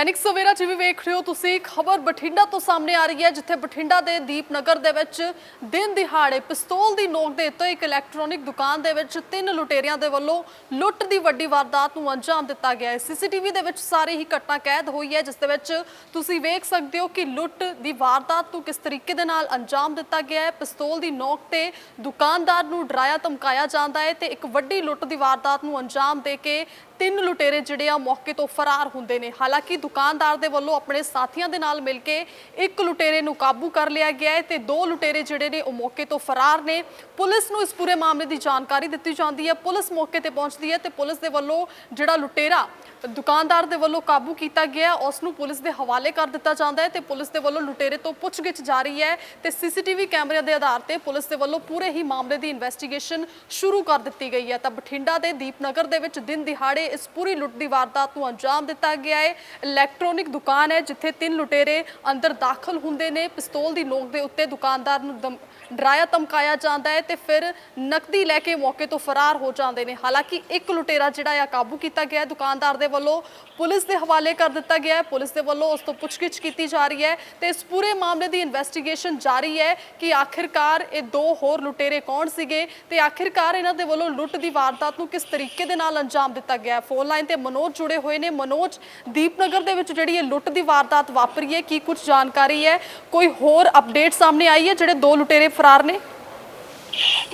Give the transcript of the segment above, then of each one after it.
ਦੈਨਿਕ ਸਵੇਰਾ ਵੀ ਵੇਖ ਰਹੇ ਹੋ ਤੁਸੀਂ, ਖਬਰ ਬਠਿੰਡਾ ਤੋਂ ਸਾਹਮਣੇ ਆ ਰਹੀ ਹੈ, ਜਿੱਥੇ ਬਠਿੰਡਾ ਦੇ ਦੀਪਨਗਰ ਦੇ ਵਿੱਚ ਦਿਨ ਦਿਹਾੜੇ ਪਿਸਤੌਲ ਦੀ ਨੋਕ ਦੇ ਉੱਤੇ ਇੱਕ ਇਲੈਕਟ੍ਰੋਨਿਕ ਦੁਕਾਨ ਦੇ ਵਿੱਚ ਤਿੰਨ ਲੁਟੇਰਿਆਂ ਦੇ ਵੱਲੋਂ ਲੁੱਟ ਦੀ ਵੱਡੀ ਵਾਰਦਾਤ ਨੂੰ ਅੰਜਾਮ ਦਿੱਤਾ ਗਿਆ ਹੈ। ਸੀਸੀਟੀਵੀ ਦੇ ਵਿੱਚ ਸਾਰੀ ਹੀ ਘਟਨਾ ਕੈਦ ਹੋਈ ਹੈ, ਜਿਸ ਦੇ ਵਿੱਚ ਤੁਸੀਂ ਵੇਖ ਸਕਦੇ ਹੋ ਕਿ ਲੁੱਟ ਦੀ ਵਾਰਦਾਤ ਨੂੰ ਕਿਸ ਤਰੀਕੇ ਦੇ ਨਾਲ ਅੰਜਾਮ ਦਿੱਤਾ ਗਿਆ ਹੈ। ਪਿਸਤੌਲ ਦੀ ਨੋਕ ਤੇ ਦੁਕਾਨਦਾਰ ਨੂੰ ਡਰਾਇਆ ਧਮਕਾਇਆ ਜਾਂਦਾ ਹੈ ਤੇ ਇੱਕ ਵੱਡੀ ਲੁੱਟ ਦੀ ਵਾਰਦਾਤ ਨੂੰ ਅੰਜਾਮ ਦੇ ਕੇ ਤਿੰਨ ਲੁਟੇਰੇ ਜਿਹੜੇ ਆ ਮੌਕੇ ਤੋਂ ਫਰਾਰ ਹੁੰਦੇ ਨੇ। ਹਾਲਾਂਕਿ ਦੁਕਾਨਦਾਰ ਦੇ ਵੱਲੋਂ ਆਪਣੇ ਸਾਥੀਆਂ ਦੇ ਨਾਲ ਮਿਲ ਕੇ ਇੱਕ ਲੁਟੇਰੇ ਨੂੰ ਕਾਬੂ ਕਰ ਲਿਆ ਗਿਆ ਹੈ ਤੇ ਦੋ ਲੁਟੇਰੇ ਜਿਹੜੇ ਨੇ ਉਹ ਮੌਕੇ ਤੋਂ ਫਰਾਰ ਨੇ। ਪੁਲਿਸ ਨੂੰ ਇਸ ਪੂਰੇ ਮਾਮਲੇ ਦੀ ਜਾਣਕਾਰੀ ਦਿੱਤੀ ਜਾਂਦੀ ਹੈ। ਪੁਲਿਸ ਮੌਕੇ ਤੇ ਪਹੁੰਚਦੀ ਹੈ ਤੇ ਪੁਲਿਸ ਦੇ ਵੱਲੋਂ ਜਿਹੜਾ ਲੁਟੇਰਾ ਦੁਕਾਨਦਾਰ ਦੇ ਵੱਲੋਂ ਕਾਬੂ ਕੀਤਾ ਗਿਆ ਉਸ ਨੂੰ ਪੁਲਿਸ ਦੇ ਹਵਾਲੇ ਕਰ ਦਿੱਤਾ ਜਾਂਦਾ ਹੈ ਤੇ ਪੁਲਿਸ ਦੇ ਵੱਲੋਂ ਲੁਟੇਰੇ ਤੋਂ ਪੁੱਛਗਿੱਛ ਜਾਰੀ ਹੈ ਤੇ ਸੀਸੀਟੀਵੀ ਕੈਮਰਿਆਂ ਦੇ ਆਧਾਰ ਤੇ ਪੁਲਿਸ ਦੇ ਵੱਲੋਂ ਪੂਰੇ ਹੀ ਮਾਮਲੇ ਦੀ ਇਨਵੈਸਟੀਗੇਸ਼ਨ ਸ਼ੁਰੂ ਕਰ ਦਿੱਤੀ ਗਈ ਹੈ। ਤਾਂ ਬਠਿੰਡਾ ਦੇ ਦੀਪਨਗਰ ਦੇ ਵਿੱਚ ਦਿਨ ਦਿਹਾੜੇ ਇਸ ਪੂਰੀ ਲੁੱਟ ਦੀ ਵਾਰਦਾਤ ਨੂੰ ਅੰਜਾਮ ਦਿੱਤਾ ਗਿਆ ਹੈ। ਇਲੈਕਟ੍ਰੋਨਿਕ ਦੁਕਾਨ ਹੈ ਜਿੱਥੇ ਤਿੰਨ ਲੁਟੇਰੇ ਅੰਦਰ ਦਾਖਲ ਹੁੰਦੇ ਨੇ। ਪਿਸਤੌਲ ਦੀ ਨੋਕ ਦੇ ਉੱਤੇ ਦੁਕਾਨਦਾਰ ਨੂੰ ਦਮ- ਡਰਾਇਆ ਧਮਕਾਇਆ ਜਾਂਦਾ ਹੈ ਤੇ ਫਿਰ ਨਕਦੀ ਲੈ ਕੇ ਮੌਕੇ ਤੋਂ ਫਰਾਰ ਹੋ ਜਾਂਦੇ ਨੇ। ਹਾਲਾਂਕਿ ਇੱਕ ਲੁਟੇਰਾ ਜਿਹੜਾ ਆ, ਕਾਬੂ ਕੀਤਾ ਗਿਆ ਦੁਕਾਨਦਾਰ ਦੇ ਵੱਲੋਂ ਪੁਲਿਸ ਦੇ ਹਵਾਲੇ ਕਰ ਦਿੱਤਾ ਗਿਆ ਹੈ। ਪੁਲਿਸ ਦੇ ਵੱਲੋਂ ਉਸ ਤੋਂ ਪੁੱਛਗਿੱਛ ਕੀਤੀ ਜਾ ਰਹੀ ਹੈ ਤੇ ਇਸ ਪੂਰੇ ਮਾਮਲੇ ਦੀ ਇਨਵੈਸਟੀਗੇਸ਼ਨ ਜਾਰੀ ਹੈ ਕਿ ਆਖਿਰਕਾਰ ਇਹ ਦੋ ਹੋਰ ਲੁਟੇਰੇ ਕੌਣ ਸੀਗੇ ਤੇ ਆਖਿਰਕਾਰ ਇਹਨਾਂ ਦੇ ਵੱਲੋਂ ਲੁੱਟ ਦੀ ਵਾਰਦਾਤ ਨੂੰ ਕਿਸ ਤਰੀਕੇ ਦੇ ਨਾਲ ਅੰਜਾਮ ਦਿੱਤਾ ਗਿਆ ਫੋਨ ਲਾਈਨ ਤੇ ਮਨੋਜ ਜੁੜੇ ਹੋਏ ਨੇ। ਮਨੋਜ, ਦੀਪਨਗਰ ਦੇ ਵਿੱਚ ਜਿਹੜੀ ਇਹ ਲੁੱਟ ਦੀ ਵਾਰਦਾਤ ਵਾਪਰੀ ਹੈ, ਕੀ ਕੁਝ ਜਾਣਕਾਰੀ ਹੈ? ਕੋਈ ਹੋਰ ਅਪਡੇਟ ਸਾਹਮਣੇ ਆਈ ਹੈ ਜਿਹੜੇ ਦੋ ਲੁਟੇਰੇ ਫਰਾਰ ਨੇ?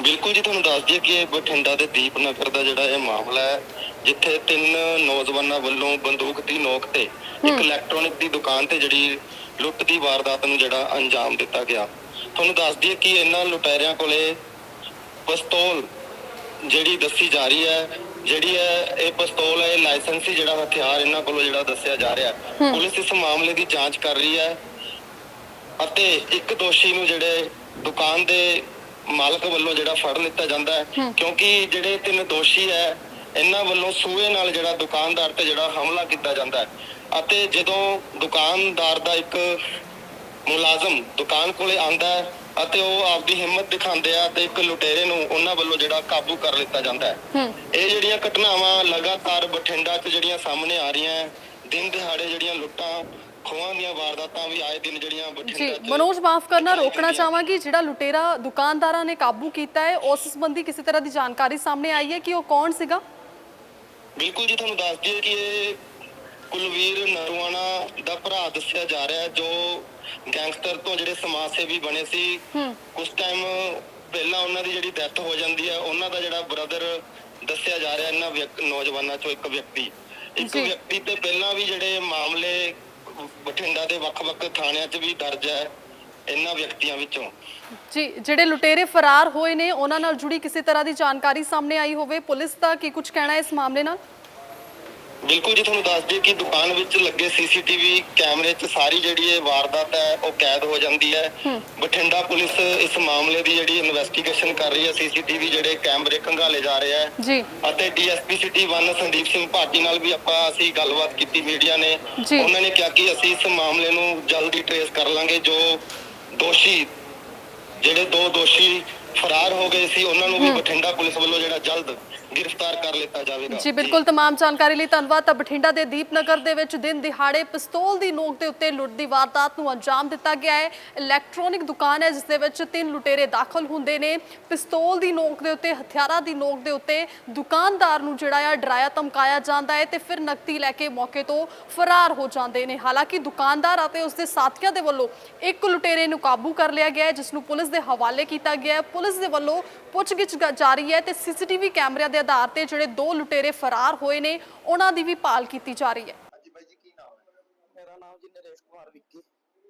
ਬਿਲਕੁਲ ਜੀ ਤੁਹਾਨੂੰ ਦੱਸ ਦਈਏ ਕਿ ਇਹ ਬਠਿੰਡਾ ਦੇ ਦੀਪਨਗਰ ਦਾ ਜਿਹੜਾ ਇਹ ਮਾਮਲਾ ਹੈ ਜਿੱਥੇ ਤਿੰਨ ਨੌਜਵਾਨਾਂ ਵੱਲੋਂ ਬੰਦੂਕ ਦੀ ਨੋਕ ਤੇ ਇੱਕ ਇਲੈਕਟ੍ਰੋਨਿਕ ਦੀ ਦੁਕਾਨ ਤੇ ਜਿਹੜੀ ਲੁੱਟ ਦੀ ਵਾਰਦਾਤ ਨੂੰ ਜਿਹੜਾ ਅੰਜਾਮ ਦਿੱਤਾ ਗਿਆ। ਤੁਹਾਨੂੰ ਦੱਸ ਦਈਏ ਕਿ ਇਹਨਾਂ ਲੁਟੇਰਿਆਂ ਕੋਲੇ ਪਿਸਤੌਲ ਜਿਹੜੀ ਦੱਸੀ ਜਾ ਰਹੀ ਹੈ ਜਿਹੜੀ ਹੈ ਇਹ ਪਿਸਤੌਲ ਹੈ ਇਹ ਲਾਇਸੈਂਸੀ ਜਿਹੜਾ ਹਥਿਆਰ ਇਹਨਾਂ ਕੋਲੋਂ ਜਿਹੜਾ ਦੱਸਿਆ ਜਾ ਰਿਹਾ ਹੈ। ਪੁਲਿਸ ਇਸ ਮਾਮਲੇ ਦੀ ਜਾਂਚ ਕਰ ਰਹੀ ਹੈ ਅਤੇ ਇੱਕ ਦੋਸ਼ੀ ਨੂੰ ਜਿਹੜੇ ਦੁਕਾਨ ਦੇ ਮਾਲਕ ਵੱਲੋਂ ਜਿਹੜਾ ਫੜ ਲਿੱਤਾ ਜਾਂਦਾ ਹੈ ਕਿਉਂਕਿ ਜਿਹੜੇ ਤਿੰਨ ਦੋਸ਼ੀ ਹੈ ਇਹਨਾਂ ਵੱਲੋਂ ਸੂਏ ਨਾਲ ਜਿਹੜਾ ਦੁਕਾਨਦਾਰ ਤੇ ਜਿਹੜਾ ਹਮਲਾ ਕੀਤਾ ਜਾਂਦਾ ਹੈ। ਅਤੇ ਜਦੋਂ ਦੁਕਾਨਦਾਰ ਦਾ ਇੱਕ ਮੁਲਾਜ਼ਮ ਦੁਕਾਨ ਕੋਲੇ ਆਂਦਾ ਹੈ ਅਤੇ ਉਹ ਆਪਦੀ ਹਿੰਮਤ ਦਿਖਾਉਂਦੇ ਆ ਤੇ ਇੱਕ ਲੁਟੇਰੇ ਨੂੰ ਉਹਨਾਂ ਵੱਲੋਂ ਜਿਹੜਾ ਕਾਬੂ ਕਰ ਲਿੱਤਾ ਜਾਂਦਾ ਹੈ। ਇਹ ਜਿਹੜੀਆਂ ਘਟਨਾਵਾਂ ਲਗਾਤਾਰ ਬਠਿੰਡਾ 'ਚ ਜਿਹੜੀਆਂ ਸਾਹਮਣੇ ਆ ਰਹੀਆਂ ਦਿਨ ਦਿਹਾੜੇ ਜਿਹੜੀਆਂ ਲੁੱਟਾਂ ਖੋਹਾਂ ਦੀਆਂ ਵਾਰਦਾਤਾਂ ਵੀ ਆਏ ਦਿਨ ਜਿਹੜੀਆਂ ਜੀ ਬਠਿੰਡਾ 'ਚ ਮਨੋਜ ਮਾਫ ਕਰਨਾ ਰੋਕਣਾ। ਚਾਹਾਂਗੀ ਜਿਹੜਾ ਲੁਟੇਰਾ ਦੁਕਾਨਦਾਰਾਂ ਨੇ ਕਾਬੂ ਕੀਤਾ ਹੈ ਉਸ ਸੰਬੰਧੀ ਕਿਸੇ ਤਰ੍ਹਾਂ ਦੀ ਜਾਣਕਾਰੀ ਸਾਹਮਣੇ ਆਈ ਹੈ ਕਿ ਉਹ ਕੌਣ ਸੀਗਾ ਬਿਲਕੁਲ ਜੀ ਤੁਹਾਨੂੰ ਦੱਸ ਦਈਏ ਕਿ ਇਹ ਕੁਲਵੀਰ ਨਰਵਾਣਾ ਦਾ ਭਰਾ ਦੱਸਿਆ ਜਾ ਰਿਹਾ ਹੈ ਜੋ ਗੈਂਗਸਟਰ ਤੋਂ ਜਿਹੜੇ ਸਮਾਜ ਸੇਵੀ ਬਣੇ ਸੀ ਕੁਝ ਟਾਈਮ ਪਹਿਲਾਂ ਉਹਨਾਂ ਦੀ ਜਿਹੜੀ ਡੈਥ ਹੋ ਜਾਂਦੀ ਹੈ ਉਹਨਾਂ ਦਾ ਜਿਹੜਾ ਬ੍ਰਦਰ ਦੱਸਿਆ ਜਾ ਰਿਹਾ ਇਹਨਾਂ ਵਿਅਕ- ਨੌਜਵਾਨਾਂ ਚੋਂ ਇੱਕ ਵਿਅਕਤੀ ਇੱਕ ਜੀ। ਵਿਅਕਤੀ ਤੇ ਪਹਿਲਾਂ ਵੀ ਜਿਹੜੇ ਮਾਮਲੇ ਬਠਿੰਡਾ ਦੇ ਵੱਖ-ਵੱਖ ਥਾਣਿਆਂ 'ਚ ਵੀ ਦਰਜ ਹੈ ਇਹਨਾਂ ਵਿਅਕਤੀਆਂ ਵਿੱਚੋਂ। ਜੀ, ਜਿਹੜੇ ਲੁਟੇਰੇ ਫਰਾਰ ਹੋਏ ਨੇ, ਉਹਨਾਂ ਨਾਲ ਜੁੜੀ ਕਿਸੇ ਤਰ੍ਹਾਂ ਦੀ ਜਾਣਕਾਰੀ ਸਾਹਮਣੇ ਆਈ ਹੋਵੇ? ਪੁਲਿਸ ਦਾ ਕੀ ਕੁਝ ਕਹਿਣਾ ਇਸ ਮਾਮਲੇ ਨਾਲ? ਬਿਲਕੁਲ ਜੀ ਤੁਹਾਨੂੰ ਦੱਸ ਦਈਏ ਕਿ ਦੁਕਾਨ ਵਿੱਚ ਲੱਗੇ ਸੀਸੀਟੀਵੀ ਕੈਮਰੇ 'ਚ ਸਾਰੀ ਜਿਹੜੀ ਇਹ ਵਾਰਦਾਤ ਹੈ ਉਹ ਕੈਦ ਹੋ ਜਾਂਦੀ ਹੈ। ਬਠਿੰਡਾ ਪੁਲਿਸ ਇਸ ਮਾਮਲੇ ਦੀ ਜਿਹੜੀ ਇਨਵੈਸਟੀਗੇਸ਼ਨ ਕਰ ਰਹੀ ਹੈ ਸੀਸੀਟੀਵੀ ਜਿਹੜੇ ਕੈਮਰੇ ਖੰਗਾਲੇ ਜਾ ਰਹੇ ਹੈ। ਜੀ। ਅਤੇ ਡੀਐਸਪੀ ਸਿਟੀ 1 ਸੰਦੀਪ ਸਿੰਘ ਭਾਟੀ ਨਾਲ ਵੀ ਆਪਾਂ ਅਸੀਂ ਗੱਲਬਾਤ ਕੀਤੀ ਮੀਡੀਆ ਨੇ। ਉਹਨਾਂ ਨੇ ਕਿਹਾ ਕਿ ਅਸੀਂ ਇਸ ਮਾਮਲੇ ਨੂੰ ਜਲਦੀ ਟਰੇਸ ਕਰ ਲਾਂਗੇ। ਜੋ ਦੋਸ਼ੀ ਜਿਹੜੇ ਦੋ ਦੋਸ਼ੀ ਫਰਾਰ ਹੋ ਗਏ ਸੀ ਉਹਨਾਂ ਨੂੰ ਵੀ ਬਠਿੰਡਾ ਪੁਲਿਸ ਵੱਲੋਂ ਜਿਹੜਾ ਜਲਦ ਗ੍ਰਿਫਤਾਰ ਕਰ ਲਿੱਤਾ ਜਾਵੇਗਾ ਜੀ ਬਿਲਕੁਲ तमाम ਜਾਣਕਾਰੀ ਲਈ ਧੰਨਵਾਦ ਤਾਂ ਬਠਿੰਡਾ ਦੇ ਦੀਪਨਗਰ ਦੇ ਵਿੱਚ ਦਿਨ ਦਿਹਾੜੇ ਪਿਸਤੌਲ ਦੀ ਨੋਕ ਦੇ ਉੱਤੇ ਲੁੱਟ ਦੀ ਵਾਰਦਾਤ ਨੂੰ ਅੰਜਾਮ ਦਿੱਤਾ ਗਿਆ ਹੈ ਇਲੈਕਟ੍ਰੋਨਿਕ ਦੁਕਾਨ ਹੈ ਜਿਸ ਦੇ ਵਿੱਚ ਤਿੰਨ ਲੁਟੇਰੇ ਦਾਖਲ ਹੁੰਦੇ ਨੇ ਪਿਸਤੌਲ ਦੀ ਨੋਕ ਦੇ ਉੱਤੇ ਹਥਿਆਰਾਂ ਦੀ ਨੋਕ ਦੇ ਉੱਤੇ ਦੁਕਾਨਦਾਰ ਨੂੰ ਜਿਹੜਾ ਆ ਡਰਾਇਆ ਧਮਕਾਇਆ ਜਾਂਦਾ ਹੈ ਤੇ ਫਿਰ ਨਕਦੀ ਲੈ ਕੇ ਮੌਕੇ ਤੋਂ ਫਰਾਰ ਹੋ ਜਾਂਦੇ ਨੇ ਹਾਲਾਂਕਿ ਦੁਕਾਨਦਾਰ ਅਤੇ ਉਸ ਦੇ ਸਾਥੀਆਂ ਦੇ ਵੱਲੋਂ ਇੱਕ ਲੁਟੇਰੇ ਨੂੰ ਕਾਬੂ ਕਰ ਲਿਆ ਗਿਆ ਹੈ ਜਿਸ ਨੂੰ ਪੁਲਿਸ ਦੇ ਹਵਾਲੇ ਕੀਤਾ ਗਿਆ ਹੈ ਪੁਲਿਸ ਦੇ ਵੱਲੋਂ ਪੁੱਛਗਿੱਛ ਗ- ਜਾਰੀ ਹੈ ਤੇ ਸੀਸੀਟੀਵੀ ਕੈਮਰਿਆਂ ਦੇ ਆਧਾਰ ਤੇ ਜਿਹੜੇ ਦੋ ਲੁਟੇਰੇ ਫਰਾਰ ਹੋਏ ਨੇ ਉਹਨਾਂ ਦੀ ਵੀ ਭਾਲ ਕੀਤੀ ਜਾ ਰਹੀ ਹੈ। ਹਾਂਜੀ ਬਾਈ ਜੀ ਕੀ ਨਾਮ ਹੈ ਮੇਰਾ ਨਾਮ ਜੀ ਨਰੇਸ਼ ਕੁਮਾਰ ਵਿੱਕੀ।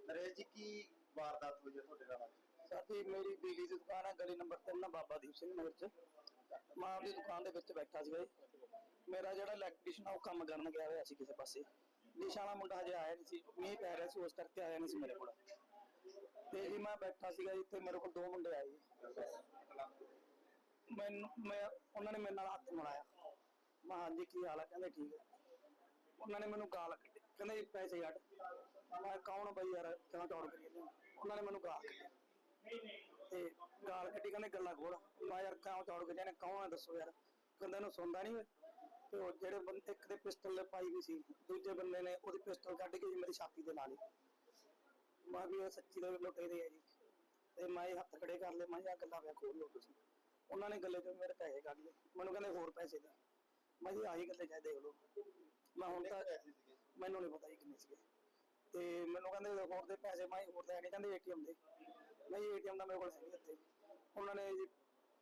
ਨਰੇਸ਼ ਜੀ ਕੀ ਵਾਰਦਾਤ ਹੋਈ ਹੈ ਤੁਹਾਡੇ ਨਾਲ ਸਾਡੀ ਮੇਰੀ ਬਿਜਲੀ ਦੀ ਦੁਕਾਨ ਹੈ ਗਲੀ ਨੰਬਰ 3 ਬਾਬਾ ਦੀਪ ਸਿੰਘ ਨਗਰ ਚ। ਮੈਂ ਆਪਦੀ ਦੁਕਾਨ ਦੇ ਵਿੱਚ ਬੈਠਾ ਸੀਗਾ ਜੀ ਮੇਰਾ ਜਿਹੜਾ ਇਲੈਕਟ੍ਰੀਸ਼ੀਅਨ ਉਹ ਕੰਮ ਕਰਨ ਗਿਆ ਹੋਇਆ ਸੀ ਕਿਸੇ ਪਾਸੇ। ਨਿਸ਼ਾਨਾ ਮੁੰਡਾ ਹਜੇ ਆਇਆ ਨਹੀਂ ਸੀ। ਮੀਂਹ ਪੈ ਰਿਹਾ ਸੀ ਉਸ ਕਰਕੇ ਆਇਆ ਨਹੀਂ ਸੀ ਮੇਰੇ ਕੋਲ। ਤੇ ਜੀ ਮੈਂ ਬੈਠਾ ਸੀਗਾ ਜੀ ਤੇ ਮੇਰੇ ਕੋਲ ਦੋ ਮੁੰਡੇ ਆਏ। ਜੀ ਮੈਨੂੰ, ਮੈਂ, ਉਹਨਾਂ ਨੇ ਮੇਰੇ ਨਾਲ ਹੱਥ ਮਿਲਾਇਆ। ਮੈਂ ਹਾਂਜੀ, ਕੀ ਹਾਲ ਹੈ ਕਹਿੰਦੇ ਠੀਕ ਹੈ ਉਹਨਾਂ ਨੇ ਮੈਨੂੰ ਗਾਲ ਕੱਢੀ। ਕਹਿੰਦੇ ਜੀ ਪੈਸੇ ਕੱਢ ਮੈਂ ਕੌਣ ਬਈ ਯਾਰ? ਕਿਉਂ ਚੌੜ ਕਰੀ ਜਾਂਦੇ ਹੋ? ਉਹਨਾਂ ਨੇ ਮੈਨੂੰ ਗਾਲ ਕੱਢੀ। ਤੇ ਗਾਲ ਕੱਢੀ, ਕਹਿੰਦੇ, ਗੱਲਾਂ ਖੋਲ। ਮੈਂ ਯਾਰ, ਕਿਉਂ ਚੌੜ ਕਰੀ ਜਾਂਦੇ ਕੌਣ ਹੈ ਦੱਸੋ ਯਾਰ। ਕਹਿੰਦੇ, ਇਹਨੂੰ ਸੁਣਦਾ ਨਹੀਂ ਓਏ ਤੇ ਉਹ ਜਿਹੜੇ ਬੰਦੇ, ਇੱਕ ਦੇ ਪਿਸਟਲ ਪਾਈ ਵੀ ਸੀ, ਦੂਜੇ ਬੰਦੇ ਨੇ ਉਹਦੀ ਪਿਸਟਲ ਕੱਢ ਕੇ ਜੀ ਮੇਰੀ ਛਾਤੀ ਦੇ ਨਾਲ ਹੀ ਮੈਂ ਵੀ ਇਹ ਸੱਚੀ ਦੇ ਲੁਟੇਰੇ ਆ ਜੀ। ਤੇ ਮੈਂ ਇਹ ਹੱਥ ਖੜੇ ਕਰ ਲਏ। ਮੈਂ ਕਿਹਾ, ਆਹ ਗੱਲਾਂ ਵੇ ਖੋਲ ਲਓ ਤੁਸੀਂ। ਉਹਨਾਂ ਨੇ ਗੱਲੇ ਤੋਂ ਮੇਰੇ ਪੈਸੇ ਕੱਢ ਲਏ। ਮੈਨੂੰ ਕਹਿੰਦੇ ਹੋਰ ਪੈਸੇ ਦੇ। ਮੈਂ ਜੀ ਆਹੀ ਗੱਲੇ ਚਾਹੇ ਦੇਖ ਲਓ। ਮੈਂ ਹੁਣ ਤਾਂ ਮੈਨੂੰ ਨਹੀਂ ਪਤਾ ਜੀ ਕਿੰਨੇ ਸੀਗੇ। ਤੇ ਮੈਨੂੰ ਕਹਿੰਦੇ ਹੋਰ ਦੇ ਪੈਸੇ ਮੈਂ ਹੋਰ ਦੇ ਕਹਿੰਦੇ ਏਟੀਐਮ ਦੇ। ਮੈਂ ਜੀ ਏਟੀਐਮ ਦਾ ਮੇਰੇ ਕੋਲ ਹੈ ਇੱਥੇ। ਉਹਨਾਂ ਨੇ ਜੀ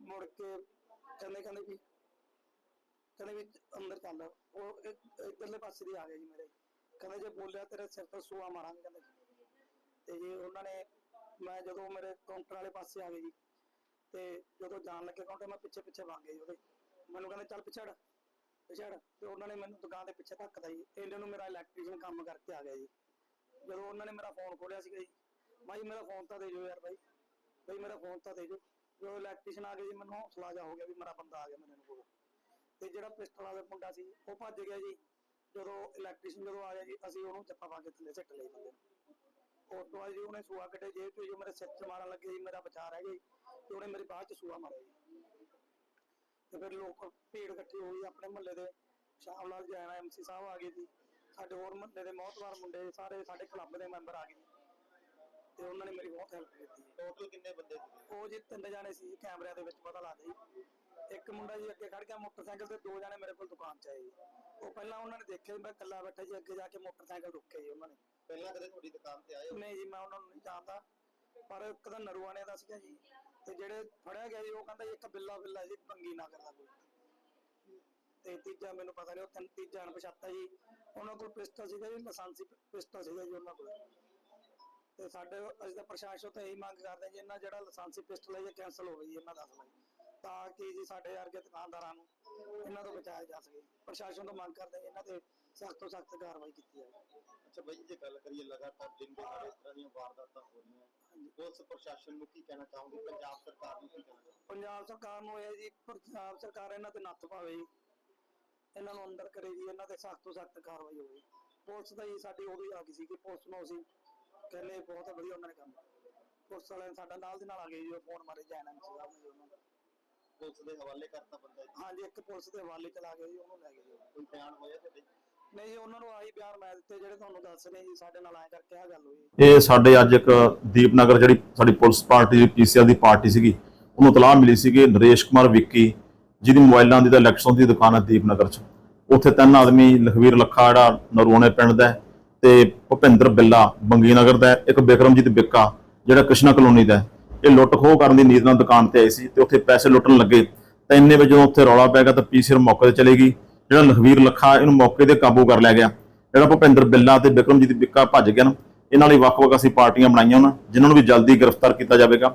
ਮੁੜ ਕੇ ਕਹਿੰਦੇ ਕਹਿੰਦੇ ਵੀ ਕਹਿੰਦੇ ਵੀ ਅੰਦਰ ਚੱਲ। ਉਹ ਇੱਧਰਲੇ ਪਾਸੇ ਦੀ ਆ ਗਏ ਜੀ ਮੇਰੇ। ਕਹਿੰਦੇ ਜੇ ਬੋਲਿਆ ਤੇਰੇ ਸਿਰ ਤੋਂ ਸੂਆ ਮਾਰਾਂਗੇ ਕਹਿੰਦੇ। ਤੇ ਜੀ ਉਹਨਾਂ ਨੇ ਮੈਂ ਜਦੋਂ ਮੇਰੇ ਕਾਊਂਟਰ ਵਾਲੇ ਪਾਸੇ ਆ ਗਏ ਜੀ ਤੇ ਜਦੋਂ ਜਾਣ ਲੱਗੇ ਕਾਊਂਟਰ ਮੈਂ ਪਿੱਛੇ ਪਿੱਛੇ ਵਗ ਗਈ ਉਹਦੇ। ਮੈਨੂੰ ਕਹਿੰਦੇ, ਚੱਲ ਪਿਛੜ ਪਿਛੜ ਤੇ ਉਹਨਾਂ ਨੇ ਮੈਨੂੰ ਦੁਕਾਨ ਦੇ ਪਿੱਛੇ ਧੱਕਦਾ ਜੀ। ਇਹਨਾਂ ਨੂੰ ਮੇਰਾ ਇਲੈਕਟ੍ਰੀਸ਼ੀਅਨ ਕੰਮ ਕਰਕੇ ਆ ਗਿਆ ਜੀ। ਜਦੋਂ ਉਹਨਾਂ ਨੇ ਮੇਰਾ ਫੋਨ ਖੋਲਿਆ ਸੀਗਾ ਜੀ ਮੈਂ ਮੇਰਾ ਫੋਨ ਤਾਂ ਦੇ ਦਿਓ ਯਾਰ ਬਾਈ। ਬਈ ਮੇਰਾ ਫੋਨ ਤਾਂ ਦੇ ਦਿਓ। ਜਦੋਂ ਇਲੈਕਟ੍ਰੀਸ਼ੀਅਨ ਆ ਗਿਆ ਜੀ, ਮੈਨੂੰ ਹੌਸਲਾ ਜਾ ਹੋ ਗਿਆ ਵੀ ਮੇਰਾ ਬੰਦਾ ਆ ਗਿਆ ਮੇਰੇ ਕੋਲ। ਤੇ ਜਿਹੜਾ ਪਿਸਟਲ ਵਾਲਾ ਮੁੰਡਾ ਸੀ, ਉਹ ਭੱਜ ਗਿਆ ਜੀ। ਜਦੋਂ ਇਲੈਕਟ੍ਰੀਸ਼ੀਅਨ ਜਦੋਂ ਆ ਗਿਆ ਜੀ, ਅਸੀਂ ਉਹਨੂੰ ਚੱਪਾ ਪਾ ਕੇ ਥੱਲੇ ਸਿੱਟ ਲਈ ਬੰਦੇ ਨੂੰ। ਉਸ ਤੋਂ ਬਾਅਦ ਜੀ ਉਹਨੇ ਸੂਆ ਕੱਢੇ ਜੇ ਤੇ ਜੋ ਮੇਰੇ ਸਿਰ 'ਚ ਮਾਰਨ ਲੱਗੇ ਜੀ, ਮੇਰਾ ਬਚਾ ਰਹਿ ਗਿਆ ਤੇ ਉਹਨੇ ਮੇਰੀ ਬਾਹ 'ਚ ਸੂਆ ਮਾਰਿਆ ਜੀ। ਤੇ ਫਿਰ ਲੋਕ ਭੀੜ ਇਕੱਠੀ ਹੋਈ ਆਪਣੇ ਮੁਹੱਲੇ ਦੇ ਸ਼ਾਮ ਨਾਲ ਜਾਣਾ ਐਮਸੀ ਸਾਹਿਬ ਆ ਗਏ ਜੀ। ਸਾਡੇ ਹੋਰ ਮੁਹੱਲੇ ਦੇ ਮੌਤਵਾਰ ਮੁੰਡੇ ਸਾਰੇ ਸਾਡੇ ਕਲੱਬ ਦੇ ਮੈਂਬਰ ਆ ਗਏ ਤੇ ਉਹਨਾਂ ਨੇ ਮੇਰੀ ਬਹੁਤ ਹੈਲਪ ਕੀਤੀ ਟੋਟਲ ਕਿੰਨੇ ਬੰਦੇ ਸੀ ਉਹ ਜੀ ਤਿੰਨ ਜਾਣੇ ਸੀ ਕੈਮਰਿਆਂ ਦੇ ਵਿੱਚ ਪਤਾ ਲੱਗਦਾ ਜੀ। ਇੱਕ ਮੁੰਡਾ ਜੀ ਅੱਗੇ ਖੜ ਗਿਆ ਮੋਟਰਸਾਈਕਲ ਤੇ ਦੋ ਜਾਣੇ ਮੇਰੇ ਕੋਲ ਦੁਕਾਨ 'ਚ ਆਏ ਜੀ। ਉਹ ਪਹਿਲਾਂ ਉਹਨਾਂ ਨੇ ਦੇਖਿਆ ਮੈਂ ਇਕੱਲਾ ਬੈਠਾ ਜੀ ਅੱਗੇ ਜਾ ਕੇ ਮੋਟਰਸਾਈਕਲ ਰੁਕੇ ਜੀ ਉਹਨਾਂ ਨੇ। ਪਹਿਲਾਂ ਕਦੇ ਤੁਹਾਡੀ ਦੁਕਾਨ ਤੇ ਆਏ ਨਹੀਂ ਜੀ ਮੈਂ ਉਹਨਾਂ ਨੂੰ ਨਹੀਂ ਜਾਣਦਾ। ਪਰ ਇੱਕ ਤਾਂ ਨਰੂਆਣੇ ਦਾ ਸੀਗਾ ਜੀ। ਤੇ ਜਿਹੜੇ ਫੜਿਆ ਗਿਆ ਜੀ ਉਹ ਕਹਿੰਦਾ ਜੀ ਇੱਕ ਬਿੱਲਾ ਬਿੱਲਾ ਜੀ ਪੰਗੀ ਨਾ ਕਰਦਾ ਕੋਈ। ਤੇ ਤੀਜਾ ਮੈਨੂੰ ਪਤਾ ਨਹੀਂ ਉਹ ਤੀਜਾ ਅਣਪਛਾਤਾ ਜੀ। ਉਹਨਾਂ ਕੋਲ ਪਿਸਟਲ ਸੀਗਾ ਜੀ ਲਾਇਸੈਂਸੀ ਪਿਸਟਲ ਸੀਗਾ ਜੀ ਉਹਨਾਂ ਕੋਲ। ਤੇ ਸਾਡੇ ਅਸੀਂ ਤਾਂ ਪ੍ਰਸ਼ਾਸਨ ਤੋਂ ਇਹੀ ਮੰਗ ਕਰਦੇ ਜੀ, ਇਹਨਾਂ ਜਿਹੜਾ ਲਾਇਸੈਂਸੀ ਪਿਸਟਲ ਹੈ, ਇਹ ਕੈਨਸਲ ਹੋਵੇ ਜੀ ਇਹਨਾਂ ਦਾ ਅਸਲ ਤਾਂ ਕਿ ਜੀ ਸਾਡੇ ਵਰਗੇ ਦੁਕਾਨਦਾਰਾਂ ਨੂੰ ਇਹਨਾਂ ਤੋਂ ਬਚਾਇਆ ਜਾ ਸਕੇ। ਪ੍ਰਸ਼ਾਸਨ ਤੋਂ ਮੰਗ ਕਰਦੇ ਇਹਨਾਂ ਤੇ ਸਖਤ ਤੋਂ ਸਖਤ ਕਾਰਵਾਈ ਕੀਤੀ ਜਾਵੇ। ਅੱਛਾ ਬਾਈ ਜੇ ਗੱਲ ਕਰੀਏ ਲਗਾਤਾਰ ਦਿਨ ਦਿਹਾੜੇ ਇਸ ਤਰ੍ਹਾਂ ਦੀਆਂ ਵਾਰਦਾਤਾਂ ਹੋ ਰਹੀਆਂ ਪੁਲਿਸ ਪ੍ਰਸ਼ਾਸਨ ਨੂੰ ਕੀ ਕਹਿਣਾ ਚਾਹੋਗੇ? ਪੰਜਾਬ ਸਰਕਾਰ ਨੂੰ ਕੀ ਕਹਿਣਾ ਚਾਹੋਗੇ? ਪੰਜਾਬ ਸਰਕਾਰ ਨੂੰ ਇਹ ਹੈ ਜੀ ਪੰਜਾਬ ਸਰਕਾਰ ਇਹਨਾਂ ਤੇ ਨੱਥ ਪਾਵੇ ਇਹਨਾਂ ਨੂੰ ਅੰਦਰ ਕਰੇ ਜੀ ਇਹਨਾਂ ਤੇ ਸਖਤ ਤੋਂ ਸਖਤ ਕਾਰਵਾਈ ਹੋਵੇ। ਪੁਲਿਸ ਦਾ ਜੀ ਸਾਡੀ ਉਦੋਂ ਹੀ ਆ ਗਈ ਸੀ ਕਿ ਪੁਲਿਸ ਨੂੰ ਅਸੀਂ ਕਹਿੰਦੇ ਬਹੁਤ ਵਧੀਆ ਉਹਨਾਂ ਨੇ ਕੰਮ ਪੁਲਿਸ ਵਾਲਿਆਂ ਨੇ ਸਾਡਾ ਨਾਲ ਦੀ ਨਾਲ ਆ ਗਏ ਜੀ ਉਹ ਫੋਨ ਮਾਰੇ ਜੈਨ ਐਮਸੀ ਸਾਹਿਬ ਨੇ ਜੀ ਉਹਨਾਂ ਨੂੰ। ਪੁਲਿਸ ਦੇ ਹਵਾਲੇ ਕਰਤਾ ਬੰਦਾ। ਹਾਂਜੀ ਇੱਕ ਪੁਲਿਸ ਦੇ ਹਵਾਲੇ ਚਲਾ ਗਏ ਜੀ ਉਹਨੂੰ ਲੈ ਗਏ ਜੀ। ਕੋਈ ਬਿਆਨ ਹੋਇਆ ਤੁਹਾਡੇ? ਨਹੀਂ ਜੀ, ਉਹਨਾਂ ਨੂੰ ਆਹੀ ਬਿਆਨ ਮੈਂ ਦਿੱਤੇ, ਜਿਹੜੇ ਤੁਹਾਨੂੰ ਦੱਸ ਰਹੇ ਜੀ ਸਾਡੇ ਨਾਲ ਐ ਕਰਕੇ ਆ ਗੱਲ ਹੋਈ। ਇਹ ਸਾਡੇ ਅੱਜ ਇੱਕ ਦੀਪਨਗਰ ਜਿਹੜੀ ਸਾਡੀ ਪੁਲਿਸ ਪਾਰਟੀ ਦੀ, ਪੀਸੀਆਰ ਦੀ ਪਾਰਟੀ ਸੀਗੀ, ਉਹਨੂੰ ਤਲਾਹ ਮਿਲੀ ਸੀ ਕਿ ਨਰੇਸ਼ ਕੁਮਾਰ ਵਿੱਕੀ, ਜਿਹਦੀ ਮੋਬਾਈਲਾਂ ਦੀ ਤਾਂ ਇਲੈਕਟ੍ਰੋਨ ਦੀ ਦੁਕਾਨ ਹੈ ਦੀਪਨਗਰ 'ਚ। ਉੱਥੇ ਤਿੰਨ ਆਦਮੀ, ਲਖਵੀਰ ਲੱਖਾ ਜਿਹੜਾ ਨਰੋਣੇ ਪਿੰਡ ਦਾ ਤੇ ਭੁਪਿੰਦਰ ਬਿੱਲਾ ਬੰਗੀ ਨਗਰ ਦਾ ਇੱਕ ਬਿਕਰਮਜੀਤ ਬਿੱਕਾ, ਜਿਹੜਾ ਕ੍ਰਿਸ਼ਨਾ ਕਲੋਨੀ ਦਾ ਇਹ ਲੁੱਟ ਖੋਹ ਕਰਨ ਦੀ ਨੀਤ ਨਾਲ ਦੁਕਾਨ ਤੇ ਆਏ ਸੀ ਤੇ ਉੱਥੇ ਪੈਸੇ ਲੁੱਟਣ ਲੱਗੇ। ਤਾਂ ਇੰਨੇ ਵਜੇ ਉੱਥੇ ਰੌਲਾ ਪੈ ਗਿਆ ਤਾਂ ਪੀਸੀਆਰ ਮੌਕੇ ਤੇ ਚਲੇ ਗਈ। ਜਿਹੜਾ ਲਖਵੀਰ ਲੱਖਾ ਇਹਨੂੰ ਮੌਕੇ ਤੇ ਕਾਬੂ ਕਰ ਲਿਆ ਗਿਆ। ਜਿਹੜਾ ਭੁਪਿੰਦਰ ਬਿੱਲਾ ਤੇ ਬਿਕਰਮਜੀਤ ਬਿੱਕਾ ਭੱਜ ਗਏ ਨਾ ਇਹਨਾਂ ਲਈ ਵੱਖ-ਵੱਖ ਅਸੀਂ ਪਾਰਟੀਆਂ ਬਣਾਈਆਂ ਉਹਨਾਂ ਜਿਨ੍ਹਾਂ ਨੂੰ ਵੀ ਜਲਦੀ ਗ੍ਰਿਫਤਾਰ ਕੀਤਾ ਜਾਵੇਗਾ।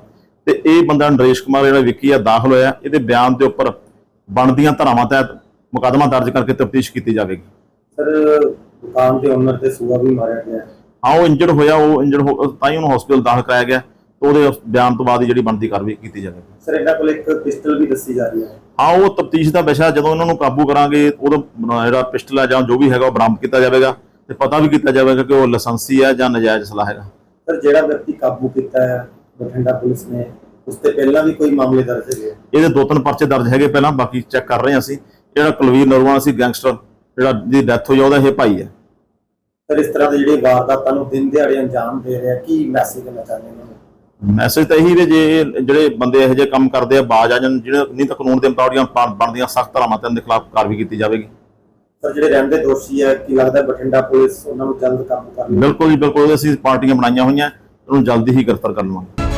ਤੇ ਇਹ ਬੰਦਾ ਨਰੇਸ਼ ਕੁਮਾਰ ਜਿਹੜਾ ਵਿੱਕੀ ਆ ਦਾਖਲ ਹੋਇਆ ਇਹਦੇ ਬਿਆਨ ਦੇ ਉੱਪਰ ਬਣਦੀਆਂ ਧਾਰਾਵਾਂ ਤਹਿਤ ਮੁਕੱਦਮਾ ਦਰਜ ਕਰਕੇ ਤਫਤੀਸ਼ ਕੀਤੀ ਜਾਵੇਗੀ। ਸਰ ਦੁਕਾਨ ਦੇ ਓਨਰ ਤੇ ਸੂਆ ਵੀ ਮਾਰਿਆ ਗਿਆ। ਹੈ। ਉਹ ਇੰਜਰਡ ਹੋਇਆ ਉਹ ਇੰਜਰਡ ਤਾਂ ਹੀ ਉਹਨੂੰ ਹਸਪੀਟਲ ਦਾਖਲ ਕਰਾਇਆ ਗਿਆ। ਉਹਦੇ ਬਿਆਨ ਤੋਂ ਬਾਅਦ ਜਿਹੜੀ ਬਣਦੀ ਕਾਰਵਾਈ ਕੀਤੀ ਜਾਵੇਗੀ। ਸਰ ਇਹਨਾਂ ਕੋਲ ਇੱਕ ਪਿਸਟਲ ਵੀ ਦੱਸੀ ਜਾ ਰਹੀ ਹੈ। ਹਾਂ ਉਹ ਤਫਤੀਸ਼ ਦਾ ਵਿਸ਼ਾ ਜਦੋਂ ਇਹਨਾਂ ਨੂੰ ਕਾਬੂ ਕਰਾਂਗੇ ਉਹਦਾ ਬ- ਜਿਹੜਾ ਪਿਸਟਲ ਹੈ ਜਾਂ ਜੋ ਵੀ ਹੈਗਾ ਉਹ ਬਰਾਮਦ ਕੀਤਾ ਜਾਵੇਗਾ ਤੇ ਪਤਾ ਵੀ ਕੀਤਾ ਜਾਵੇਗਾ ਕਿ ਉਹ ਲਾਇਸੈਂਸੀ ਹੈ ਜਾਂ ਨਜਾਇਜ਼ ਸਲਾਹ ਹੈਗਾ। ਸਰ ਜਿਹੜਾ ਵਿਅਕਤੀ ਕਾਬੂ ਕੀਤਾ ਹੈ ਬਠਿੰਡਾ ਪੁਲਿਸ ਨੇ ਉਸ ਤੇ ਪਹਿਲਾਂ ਵੀ ਕੋਈ ਮਾਮਲੇ ਦਰਜ ਹੈਗੇ ਇਹਦੇ ਦੋ ਤਿੰਨ ਪਰਚੇ ਦਰਜ ਹੈਗੇ ਪਹਿਲਾਂ ਬਾਕੀ ਚੈੱਕ ਕਰ ਰਹੇ ਹਾਂ ਅਸੀਂ। ਜਿਹੜਾ ਕੁਲਵੀਰ ਨਰਵਾਣਾ ਸੀ ਗੈਂਗਸਟਰ ਜਿਹੜਾ ਜਿਹਦੀ ਡੈਥ ਹੋਈ ਉਹਦਾ ਇਹ ਭਾਈ ਹੈ। ਸਰ ਇਸ ਤਰ੍ਹਾਂ ਦੇ ਜਿਹੜੇ ਵਾਰਦਾਤਾਂ ਨੂੰ ਦਿਨ ਦਿਹਾੜੇ ਅੰਜਾਮ ਦੇ ਰਿਹਾ ਕੀ ਮੈਸੇਜ ਦੇਣਾ ਚਾਹੁੰਦੇ ਨੇ? ਮੈਸੇਜ ਤਾਂ ਇਹੀ ਵੀ ਜੇ ਜਿਹੜੇ ਬੰਦੇ ਇਹੋ ਜਿਹੇ ਕੰਮ ਕਰਦੇ ਆ ਬਾਜ ਆ ਜਾਣ ਜਿਹੜੇ ਨਹੀਂ ਤਾਂ ਕਾਨੂੰਨ ਦੇ ਮੁਤਾਬਕ ਬਣ- ਬਣਦੀਆਂ ਸਖਤ ਧਾਰਾਵਾਂ ਤੇ ਦੇ ਖਿਲਾਫ ਕਾਰਵਾਈ ਕੀਤੀ ਜਾਵੇਗੀ। ਸਰ ਜਿਹੜੇ ਰਹਿੰਦੇ ਦੋਸ਼ੀ ਹੈ ਕੀ ਲੱਗਦਾ ਬਠਿੰਡਾ ਪੁਲਿਸ ਉਹਨਾਂ ਨੂੰ ਜਲਦ ਕਾਬੂ ਕਰ ਲਵੇ ਬਿਲਕੁਲ ਜੀ ਬਿਲਕੁਲ। ਅਸੀਂ ਪਾਰਟੀਆਂ ਬਣਾਈਆਂ ਹੋਈਆਂ ਉਹਨੂੰ ਜਲਦੀ ਹੀ ਗ੍ਰਿਫਤਾਰ ਕਰ ਲਵਾਂਗੇ।